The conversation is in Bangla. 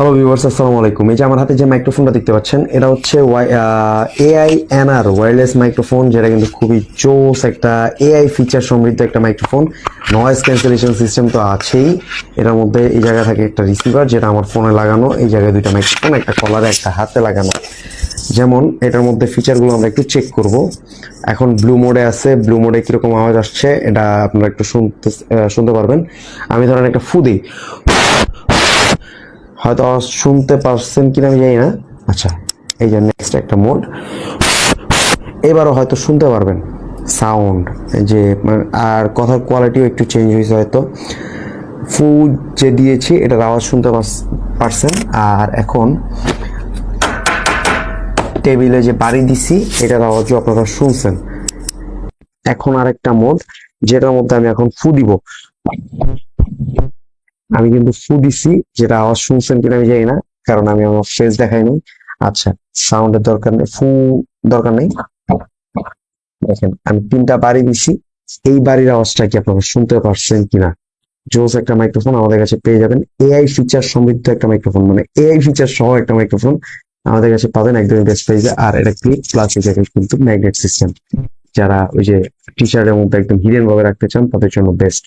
হ্যালো ভিউয়ার্স আসসালামু আলাইকুম এই যে আমার হাতে যে মাইক্রোফোনটা দেখতে পাচ্ছেন, এটা হচ্ছে এআই এনআর ওয়্যারলেস মাইক্রোফোন যেটা কিন্তু খুবই জোস একটা এআই ফিচার সমৃদ্ধ একটা মাইক্রোফোন নয়েজ ক্যান্সেলেশন সিস্টেম তো আছেই। এটার মধ্যে এই জায়গা থাকে একটা রিসিভার যেটা আমার ফোনে লাগানো। এই জায়গায় দুইটা মাইক্রোফোন একটা কলারে একটা হাতে লাগানো। যেমন এটার মধ্যে ফিচারগুলো আমরা একটু চেক করব। এখন ব্লু মোডে আছে। ব্লু মোডে কীরকম আওয়াজ আসছে, এটা আপনারা একটু শুনতে শুনতে পারবেন। আমি ধরেন একটা ফু দিই। হয়তো শুনতে পারছেন কিনা আমি জানি না। আচ্ছা এই যে নেক্সট একটা মোড এবারও হয়তো শুনতে পারবেন। সাউন্ড যে মানে আর কথার কোয়ালিটিও একটু চেঞ্জ হয়েছে হয়তো। ফুড যে দিয়েছি, এটার আওয়াজ শুনতে পারছেন। আর এখন টেবিলে যে বাড়ি দিছি, এটার আওয়াজও আপনারা শুনছেন। এখন আরেকটা মোড যেটার মধ্যে আমি এখন ফু দিব। আমি কিন্তু ফু দিছি, যেটা আওয়াজ শুনছেন কিনা আমি জানি না, কারণ আমি আমার ফেস দেখাইনি। আচ্ছা সাউন্ডের দরকার নেই ফু দরকার নেই। দেখেন, আমি তিনটা বাড়ি দিছি, এই বাড়ির আওয়াজটা কি আপনারা শুনতে পারছেন কিনা? জোস একটা মাইক্রোফোন আমাদের কাছে পেয়ে যাবেন। এআই ফিচার সমৃদ্ধ একটা মাইক্রোফোন মানে এআই ফিচার সহ একটা মাইক্রোফোন আমাদের কাছে পাবেন একদমই বেস্ট প্রাইসে আর এটা ক্লিক প্লাস এই জায়গায় কিন্তু ম্যাগনেট সিস্টেম যারা ওই যে টি শার্টের মধ্যে একদম হিডেন ভাবে রাখতে চান, তাদের জন্য বেস্ট